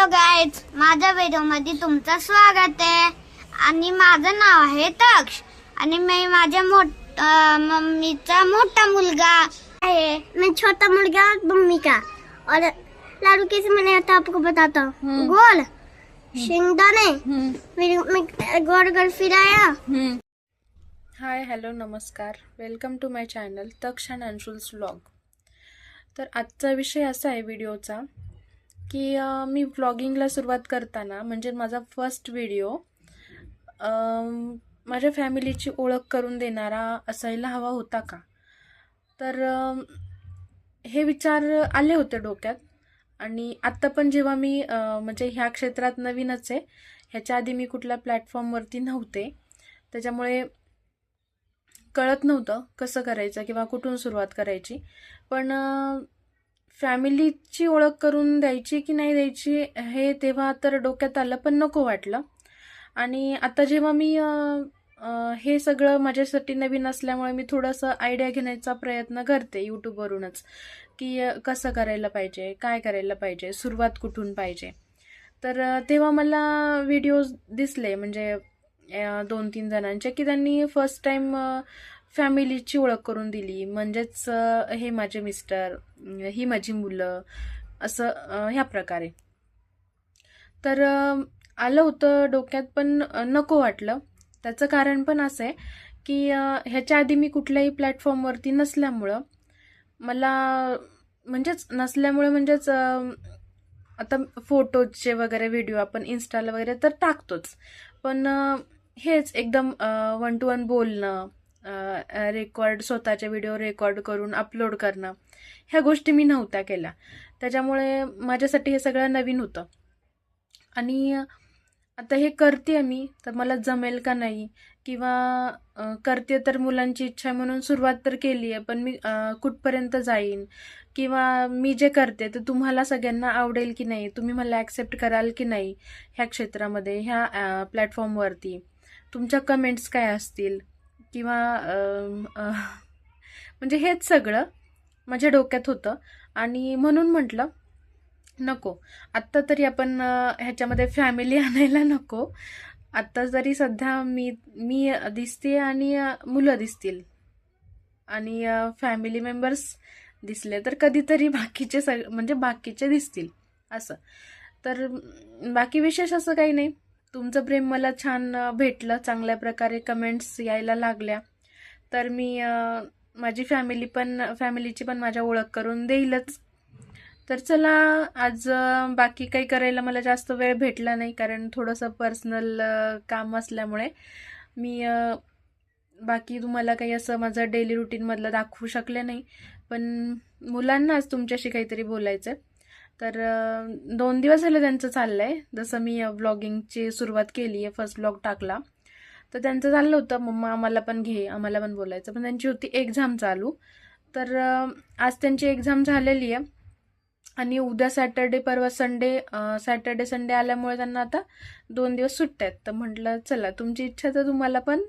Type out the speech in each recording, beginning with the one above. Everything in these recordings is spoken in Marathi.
हॅलो गाईज माझ्या व्हिडिओमध्ये तुमचं स्वागत आहे. आणि माझं नाव आहे तक्ष. आणि मी माझ्या मोठ मम्मीचा मोठा मुलगा आहे. मैं छोटा मुलगा मम्मी का और लाडू कैसे मैंने आता आपको बताता हूँ. गोल. शेंगदाणे. फिर मैं गोल गोल फिराया. हाय हॅलो नमस्कार. Welcome to my channel Taksh and Anshul's vlog तर आजचा विषय असा आहे व्हिडिओचा की मी व्लॉगिंगला सुरुवात करताना म्हणजे माझा फर्स्ट व्हिडिओ माझ्या फॅमिलीची ओळख करून देणारा असायला हवा होता का? तर हे विचार आले होते डोक्यात. आणि आत्ता पण जेव्हा मी म्हणजे ह्या क्षेत्रात नवीनच आहे ह्याच्या आधी मी कुठल्या प्लॅटफॉर्मवरती नव्हते. त्याच्यामुळे कळत नव्हतं कसं करायचं किंवा कुठून सुरुवात करायची. पण फॅमिलीची ओळख करून द्यायची की नाही द्यायची हे तेव्हा तर डोक्यात आलं पण नको वाटलं. आणि आता जेव्हा मी हे सगळं माझ्यासाठी नवीन असल्यामुळे मी थोडंसं आयडिया घेण्याचा प्रयत्न करते यूट्यूबवरूनच की कसं करायला पाहिजे काय करायला पाहिजे सुरुवात कुठून पाहिजे. तर तेव्हा मला व्हिडिओज दिसले म्हणजे दोन तीन जणांचे की त्यांनी फर्स्ट टाईम फॅमिलीची ओळख करून दिली. म्हणजेच हे माझे मिस्टर ही माझी मुलं असं ह्या प्रकारे. तर आलं होतं डोक्यात पण नको वाटलं. त्याचं कारण पण असं आहे की ह्याच्या आधी मी कुठल्याही प्लॅटफॉर्मवरती नसल्यामुळं मला म्हणजेच नसल्यामुळे म्हणजेच आता फोटोजचे वगैरे व्हिडिओ आपण इन्स्टाला वगैरे तर टाकतोच. पण हेच एकदम वन टू वन बोलणं रेकॉर्ड स्वतःचे व्हिडिओ रेकॉर्ड करून अपलोड करणं ह्या गोष्टी मी नव्हत्या केल्या. त्याच्यामुळे माझ्यासाठी हे सगळं नवीन होतं. आणि आता हे करते मी तर मला जमेल का नाही किंवा करते तर मुलांची इच्छा म्हणून सुरुवात तर केली आहे पण मी कुठपर्यंत जाईन? किंवा मी जे करते तर तुम्हाला सगळ्यांना आवडेल की नाही? तुम्ही मला ॲक्सेप्ट कराल की नाही ह्या क्षेत्रामध्ये ह्या प्लॅटफॉर्मवरती तुमच्या कमेंट्स काय असतील? किंवा म्हणजे हेच सगळं माझ्या डोक्यात होतं. आणि म्हणून म्हटलं नको. आत्ता तरी आपण ह्याच्यामध्ये फॅमिली आणायला नको. आत्ता जरी सध्या मी मी दिसते आणि मुलं दिसतील आणि फॅमिली मेंबर्स दिसले तर कधीतरी बाकीचे सग म्हणजे बाकीचे दिसतील. असं. तर बाकी विशेष असं काही नाही. तुमचं प्रेम मला छान भेटलं चांगल्या प्रकारे कमेंट्स यायला लागल्या. तर मी माझी फॅमिली पण फॅमिलीची पण माझ्या ओळख करून देईलच. तर चला आज बाकी काही करायला मला जास्त वेळ भेटला नाही कारण थोडंसं पर्सनल काम असल्यामुळे मी बाकी तुम्हाला काही असं माझं डेली रुटीनमधलं दाखवू शकले नाही. पण मुलांना आज तुमच्याशी काहीतरी बोलायचं आहे तर दोन दिवस झाले त्यांचं चाललं आहे जसं मी ब्लॉगिंगची सुरुवात केली आहे फर्स्ट ब्लॉग टाकला. तर त्यांचं चाललं होतं मम्मा आम्हाला पण घे आम्हाला पण बोलायचं. पण त्यांची होती एक्झाम चालू. तर आज त्यांची एक्झाम झालेली आहे. आणि उद्या सॅटर्डे परवा संडे सॅटर्डे संडे आल्यामुळे त्यांना आता दोन दिवस सुट्ट्या आहेत. तर म्हटलं चला तुमची इच्छा तर तुम्हाला पण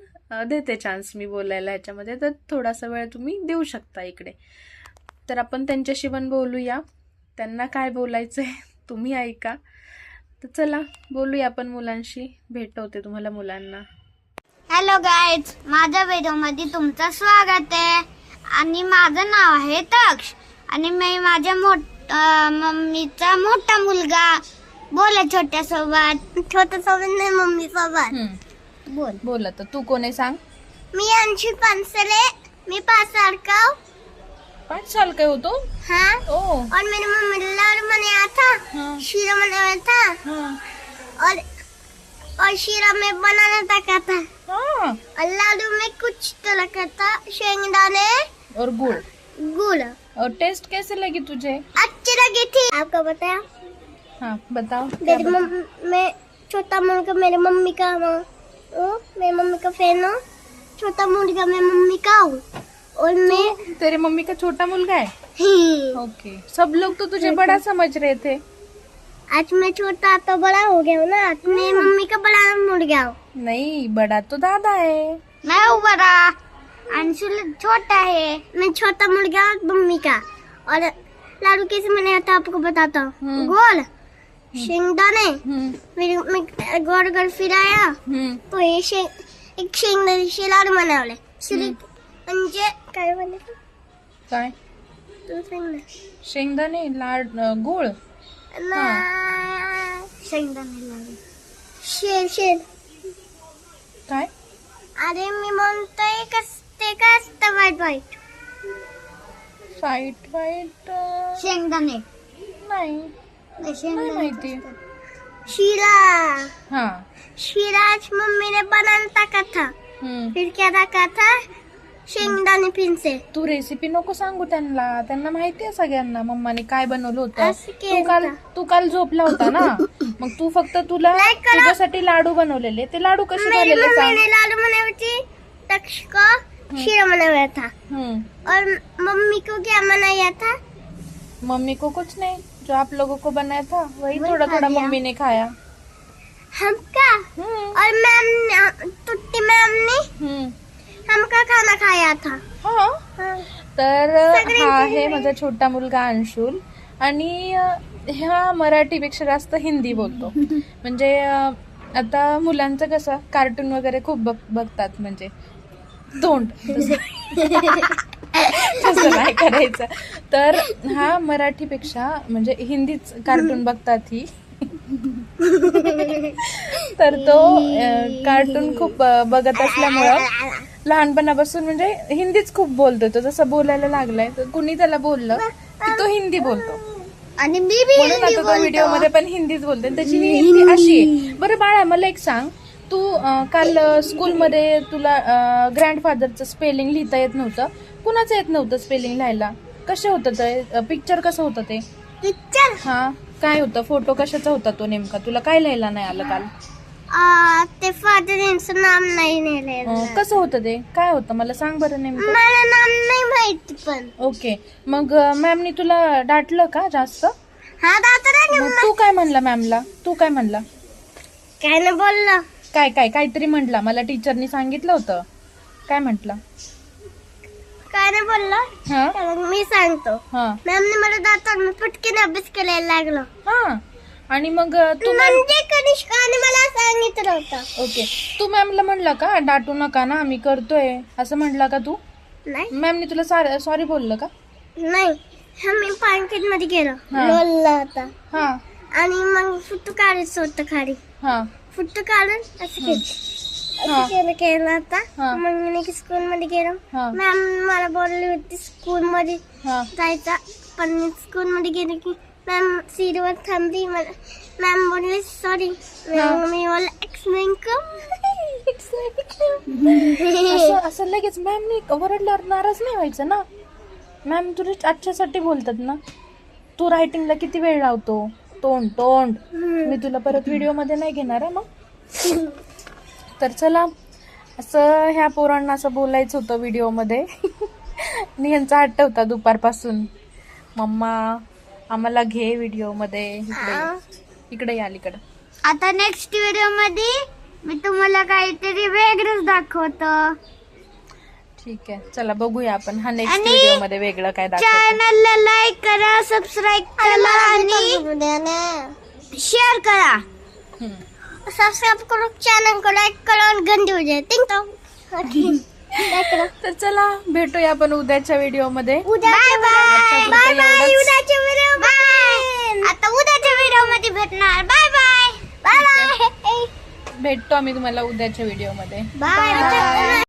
देते चान्स मी बोलायला ह्याच्यामध्ये. तर थोडासा वेळ तुम्ही देऊ शकता इकडे. तर आपण त्यांच्याशी पण बोलूया. त्यांना काय बोलायचं आहे तुम्ही ऐका. तर चला बोलूया आपण मुलांशी. भेटवते तुम्हाला मुलांना. हॅलो गाईज माझ्या व्हिडिओमध्ये तुमचं स्वागत आहे. आणि माझं नाव आहे तक्ष. आणि मी माझ्या मोठ अं, मम्मीचा मोठा मुलगा. बोला छोट्या सोबत छोट्या सोबत नाही मम्मी सोबत बोल. बोल आता तू कोण आहे सांग? मी अंशी पानसले मैं पाँच साल का हो साल हाँ। ओ। और मेरी मम्मी लाडू बनाया था हाँ। शीरा बनाया था। हाँ। और और शीरा में बनाना था था? हाँ। और लाडू में कुछ तो का था शेंगदाने और गुड़। गुड़। और टेस्ट कैसे लगी तुझे? अच्छी लगी थी। आपको बताया? हाँ बताओ मेरी मैं छोटा मुर्गा मेरी मम्मी का हूँ। हूँ, मैं मम्मी का फ़ैन हूँ। छोटा मुर्गा मैं मम्मी का हूँ। और मैं तेरे मम्मी का छोटा मुलगा है? हम्म, ओके सब लोग तो तुझे बड़ा समझ रहे थे। आज मैं छोटा तो बड़ा हो गया हूँ ना। आज मैं मम्मी का बड़ा मुर्गा हूँ। नहीं बड़ा तो दादा है। मैं हूँ बड़ा। अंशुल छोटा है। मैं छोटा मुर्गा मम्मी का। और लाडू कैसे मैंने आता आपको बताता हूँ। हम्म। गोल। हम्म, फिर मी गोड गोड फिराया हम्म. तो हे शेंग एक शेंगदाण्याचे लाडू बनवले श्री म्हणजे काय बनवलं काय? तू सांग ना. शेंगदाणे लाड अं, गुळ? ना- शेंगदाणे लाडू. शेर शेर काय? अरे मी म्हणतोय कस ते काय असतं वाईट वाईट. फाईट वाईट अं, शेंगदाणे. नाही. नाही माहिती. शिरा. हा. शिराज मम्मी ने बनाना का था? हम्म. फिर क्या रखा था? शेंगदाणे पिंचे तू रेसिपी नको सांगू त्यांना. त्यांना माहिती आहे सगळ्यांना. मम्माने काय बनवलं होतं. असं तू काल का? तू काल झोपला होता ना? मग तू फक्त तुला करा. तुझ्यासाठी लाडू बनवलेले. ते लाडू कसे मेरी झालेले मम्मी सांग. ने लाडू बनाई थी तक्ष को शीरा बनाया था हम्म. और मम्मी को क्या बनाया था? मम्मी को कुछ नहीं. जो आप लोगों को बनाया था वही वही थोड़ा खा थोड़ा लिया। मम्मी ने खाया। हमका हम्म। और मैम तुट्टी मैम ने? हम्म। हमका खाना खाया था? हा. तर हा आहे. माझा छोटा मुलगा अंशुल. आणि ह्या मराठीपेक्षा जास्त हिंदी बोलतो. म्हणजे आता मुलांचं कसं कार्टून वगैरे खूप बघ बघतात म्हणजे. तोंड. तसं नाही करायचं. तर हा मराठीपेक्षा म्हणजे हिंदीच कार्टून बघतात ही. तर तो कार्टून खूप बघत असल्यामुळं लहानपणापासून म्हणजे हिंदीच खूप बोलतो तो जसं बोलायला लागलाय तर कुणी त्याला बोललं की तो हिंदी बोलतो. आणि मी बी म्हणून हिंदी आता तो व्हिडिओ बोलतो. मध्ये पण हिंदीच बोलतो. आणि त्याची हिंदी अशी आहे. बरं बाळा मला एक सांग. तू अं, काल स्कूलमध्ये तुला ग्रँडफादरचं स्पेलिंग लिहिता येत नव्हतं. कुणाचं येत नव्हतं स्पेलिंग लिहायला? कसं होतं ते? पिक्चर कसं होतं ते? पिक्चर हा काय होतं? फोटो कशाचा होता तो नेमका? तुला काय लिहायला नाही आलं काल? ते फादर यांचं नाम नाही अं, नेलेलं कसं होतं ते? काय होतं? मला सांग बरं नेमकं. मला नाम नाही माहिती पण. ओके. मग मॅमनी तुला डाटलं का जास्त? हा दादा मग तू काय म्हणला मॅमला? तू काय म्हणला? काय नाही बोललं. काय काय काहीतरी म्हटला मला टीचरनी सांगितलं होतं. काय म्हटलं? काय नाही बोललं. हा? तर मग मी सांगतो. हा. मॅमने मला दातात मी पटकन अभ्यास करायला लागलो. हा. आणि मग तू मॅम म्हणजे कनिष्काने मला सांगितलं होतं. ओके. तू मॅमला म्हणला का डाटू नका ना आम्ही करतोय. असं म्हणला का तू? नाही. मॅमनी तुला सॉरी बोललं का? नाही. आम्ही पार्केटमध्ये गेलो. हा. लोलला होता. हा. आणि मग फुट्टू काढायचं होतं खाली. हा. फुट्टू काढून असं केलं. हा. असं केलं केलं हा. होता मग मी स्कूल मध्ये गेलो. हा. मॅम मला बोलली होती स्कूल मध्ये हा. जायचा. पण मी स्कूल मध्ये गेले की मॅम सीटवर थांबली. मला मॅम बोलली सॉरी. मी बोल एक्सप्लेन असं असं लगेच मॅमनी ओरडल्यावर नाराज नाही व्हायचं ना? मॅम तुला आजच्यासाठी बोलतात ना? तू रायटिंगला किती वेळ लावतो? तोंड तोंड. मी तुला परत व्हिडिओमध्ये नाही घेणार आहे मग. तर चला असं ह्या पोरांना असं बोलायचं होतं व्हिडिओमध्ये यांचा हट्ट होता दुपारपासून. मम्मा आम्हाला घे व्हिडिओमध्ये इकडे ये. इकडे या अलीकडं. आता नेक्स्ट व्हिडिओमध्ये मी तुम्हाला काहीतरी वेगळंच दाखवतो. ठीक आहे. चला बघूया आपण हा नेक्स्ट आणि व्हिडिओमध्ये वेगळं काय दाखवतो. चॅनलला लाईक करा सबस्क्राईब करा आणि शेअर करा. हम्म. सबस्क्राईब करो चॅनल को लाईक करो आणि गंदी हो जाए टॉंग तर चला भेटूया आपण उद्याच्या व्हिडिओमध्ये. उद्या बाय बाय बाय बाय. उद्याच्या व्हिडिओ बाय आता उद्याच्या व्हिडिओमध्ये भेटणार. बाय बाय बाय बाय भेटतो आम्ही तुम्हाला उद्याच्या व्हिडिओमध्ये. बाय